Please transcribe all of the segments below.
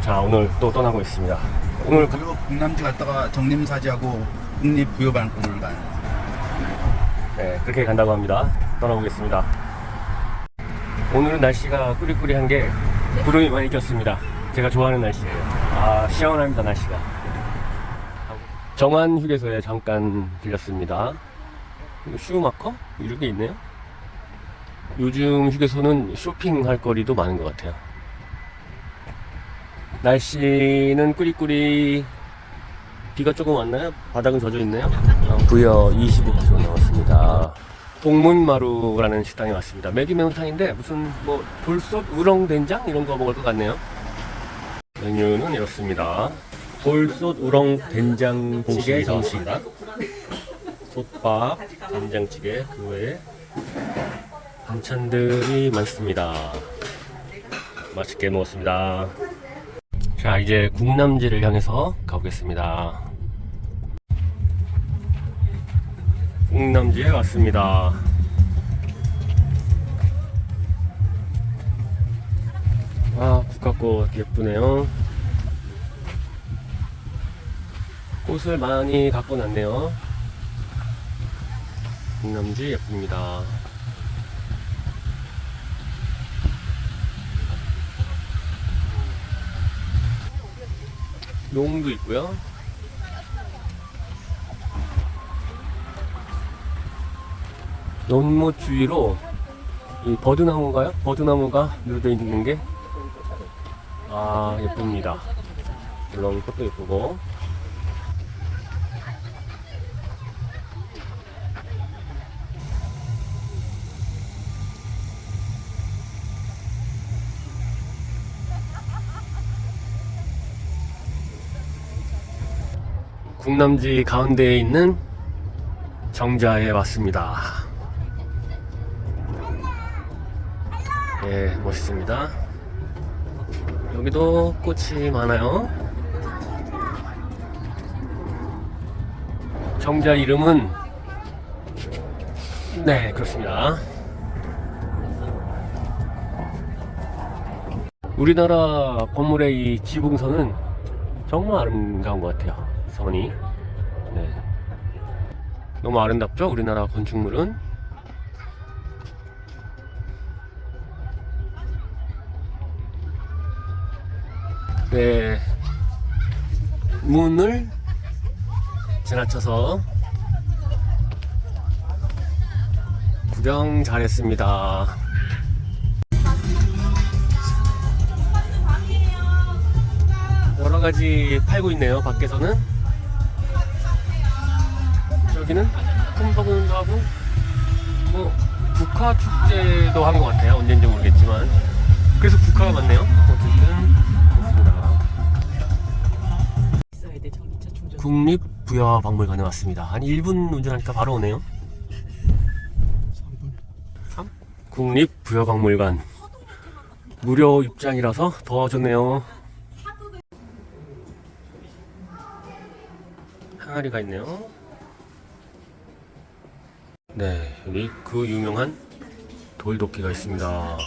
자 오늘 또 떠나고 있습니다. 오늘 가- 그리고 북남지 갔다가 정림사지하고 국립부여박물관 네, 그렇게 간다고 합니다. 떠나보겠습니다. 오늘은 날씨가 꾸리꾸리한 게 구름이 많이 꼈습니다. 제가 좋아하는 날씨예요. 아 시원합니다 날씨가. 정한 휴게소에 잠깐 들렸습니다. 이거 슈마커 이런 게 있네요. 요즘 휴게소는 쇼핑할 거리도 많은 것 같아요. 날씨는 꾸리꾸리 비가 조금 왔나요? 바닥은 젖어 있네요. 어, 부여 25km 나왔습니다. 동문마루라는 식당에 왔습니다. 매기 매운탕인데 무슨 뭐 돌솥 우렁 된장 이런 거 먹을 것 같네요. 메뉴는 이렇습니다. 돌솥 우렁 된장찌개 정식, 솥밥, 된장찌개 그 외에 반찬들이 많습니다. 맛있게 먹었습니다. 자 이제 국남지를 향해서 가보겠습니다. 국남지에 왔습니다. 아 국화꽃 예쁘네요. 꽃을 많이 갖고 났네요. 국남지 예쁩니다. 용도 있고요. 연못 주위로 이 버드나무가요? 버드나무가 누르져 있는 게 아, 예쁩니다. 물론 꽃도 예쁘고. 국남지 가운데에 있는 정자에 왔습니다. 예, 멋있습니다. 여기도 꽃이 많아요. 정자 이름은 네, 그렇습니다. 우리나라 건물의 이 지붕선은 정말 아름다운 것 같아요. 선이. 네. 너무 아름답죠? 우리나라 건축물은. 네. 문을 지나쳐서 구경 잘했습니다. 여러 가지 팔고 있네요. 밖에서는 여기는 kum버근도 하고 뭐 국화 축제도 한 것 같아요. 언젠지 모르겠지만 그래서 국화가 많네요. 전기차 충전. 국립부여박물관에 왔습니다. 한 1분 운전하니까 바로 오네요. 3? 국립부여박물관 무료 입장이라서 더 좋네요. 항아리가 있네요. 네, 여기 그 유명한 돌도끼가 있습니다.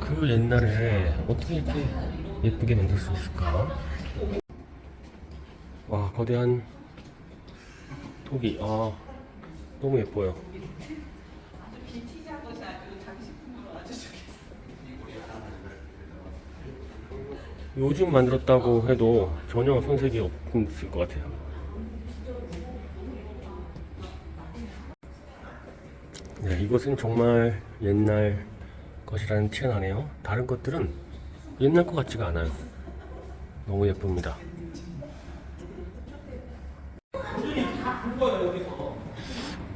그 옛날에 어떻게 이렇게 예쁘게 만들 수 있을까? 와, 거대한 토기. 아, 너무 예뻐요. 요즘 만들었다고 해도 전혀 손색이 없을 것 같아요. 네, 이것은 정말 옛날 것이라는 티가 나네요. 다른 것들은 옛날 것 같지가 않아요. 너무 예쁩니다.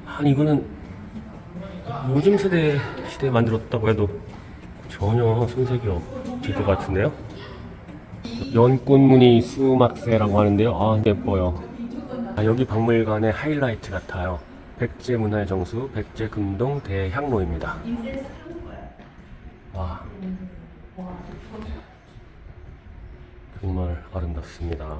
한 이거는 요즘 세대 시대에 만들었다고 해도 전혀 손색이 없을 것 같은데요. 연꽃무늬 수막새라고 하는데요. 아 예뻐요. 아, 여기 박물관의 하이라이트 같아요. 백제 문화의 정수 백제 금동 대향로입니다. 와 정말 아름답습니다.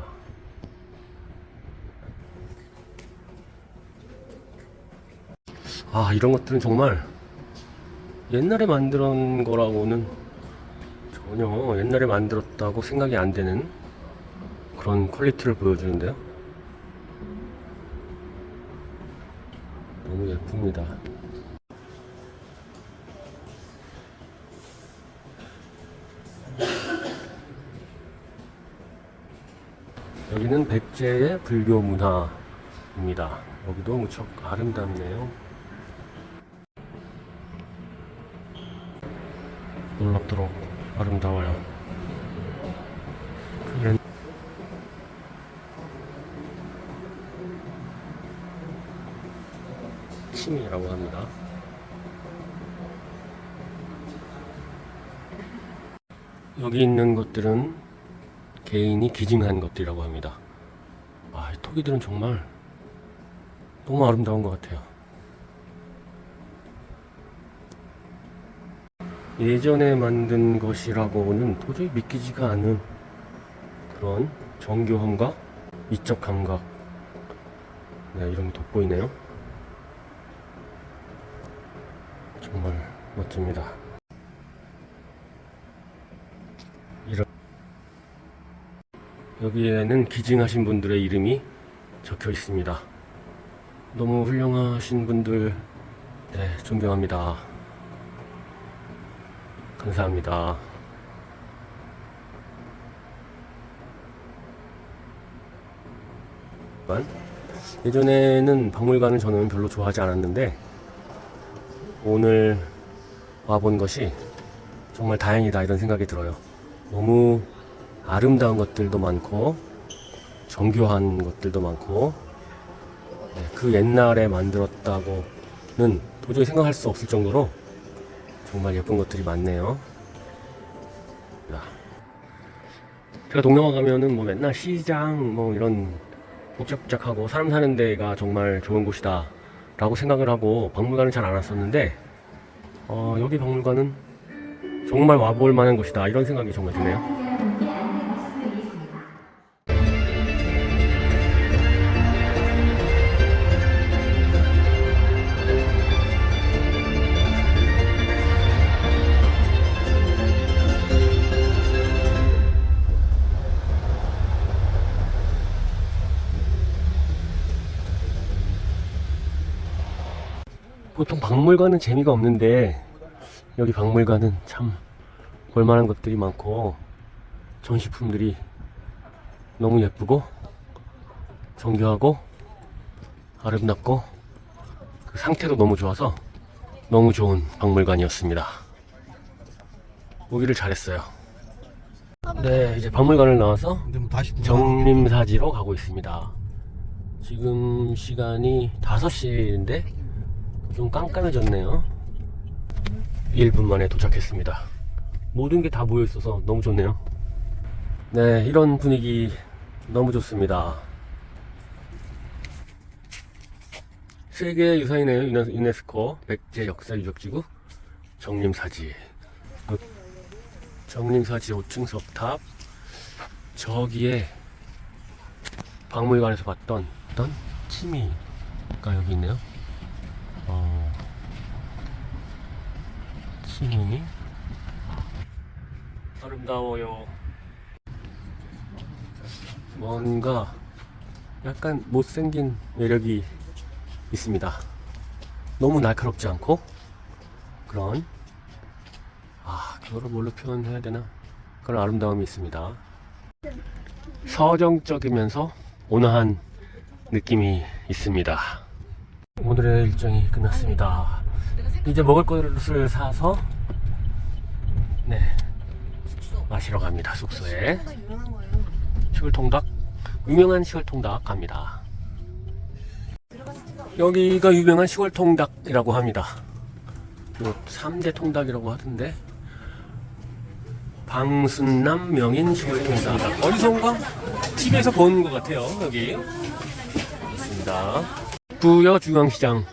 아 이런 것들은 정말 옛날에 만든 거라고는 전혀 옛날에 만들었다고 생각이 안 되는 그런 퀄리티를 보여주는데요. 너무 예쁩니다. 여기는 백제의 불교 문화입니다. 여기도 무척 아름답네요. 놀랍도록 아름다워요. 그 옛- 침이라고 합니다. 여기 있는 것들은 개인이 기증한 것들이라고 합니다. 아, 이 토기들은 정말 너무 아름다운 것 같아요. 예전에 만든 것이라고는 도저히 믿기지가 않은 그런 정교함과 미적 감각. 네, 이런 게 돋보이네요. 정말 멋집니다. 이런 여기에는 기증하신 분들의 이름이 적혀 있습니다. 너무 훌륭하신 분들, 네, 존경합니다. 감사합니다. 예전에는 박물관을 저는 별로 좋아하지 않았는데 오늘 와본 것이 정말 다행이다 이런 생각이 들어요. 너무 아름다운 것들도 많고 정교한 것들도 많고 네, 그 옛날에 만들었다고는 도저히 생각할 수 없을 정도로 정말 예쁜 것들이 많네요. 자, 제가 동남아 가면은 뭐 맨날 시장 뭐 이런 복잡복잡하고 사람 사는 데가 정말 좋은 곳이다 라고 생각을 하고 박물관을 잘 안 왔었는데 어, 여기 박물관은 정말 와볼 만한 곳이다 이런 생각이 정말 드네요. 박물관은 재미가 없는데 여기 박물관은 참 볼만한 것들이 많고 전시품들이 너무 예쁘고 정교하고 아름답고 그 상태도 너무 좋아서 너무 좋은 박물관이었습니다. 오기를 잘했어요. 네, 이제 박물관을 나와서 근데 뭐 정림사지로 가고 있습니다. 지금 시간이 5시인데 좀 깜깜해졌네요. 1분 만에 도착했습니다. 모든 게 다 모여 있어서 너무 좋네요. 네, 이런 분위기 너무 좋습니다. 세계 유산이네요. 유네- 유네스코 백제 역사 유적지구 정림사지. 그 정림사지 5층 석탑 저기에 박물관에서 봤던 어떤 치미가 여기 있네요. 어, 치미 아름다워요. 뭔가 약간 못생긴 매력이 있습니다. 너무 날카롭지 않고 그런 아 그거를 뭘로 표현해야 되나 그런 아름다움이 있습니다. 서정적이면서 온화한 느낌이 있습니다. 오늘의 일정이 끝났습니다. 이제 먹을 것을 사서 네 마시러 갑니다 숙소에 시골통닭 유명한 시골통닭 갑니다. 여기가 유명한 시골통닭이라고 합니다. 뭐 3대 통닭이라고 하던데 방순남 명인 시골통닭 어디선가 TV에서 본 것 같아요 여기 있습니다. 부여 중앙시장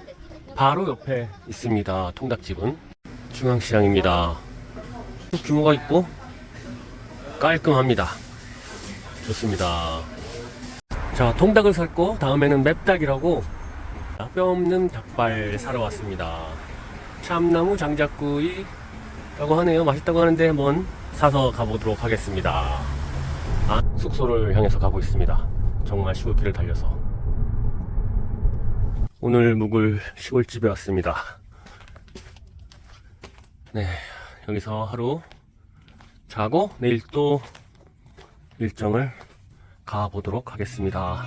바로 옆에 있습니다. 통닭집은 중앙시장입니다. 규모가 있고 깔끔합니다. 좋습니다. 자, 통닭을 샀고 다음에는 맵닭이라고 뼈 없는 닭발 사러 왔습니다. 참나무 장작구이라고 하네요. 맛있다고 하는데 한번 사서 가보도록 하겠습니다. 아, 숙소를 향해서 가고 있습니다. 정말 시골길을 달려서. 오늘 묵을 시골집에 왔습니다. 네, 여기서 하루 자고 내일 또 일정을 가보도록 하겠습니다.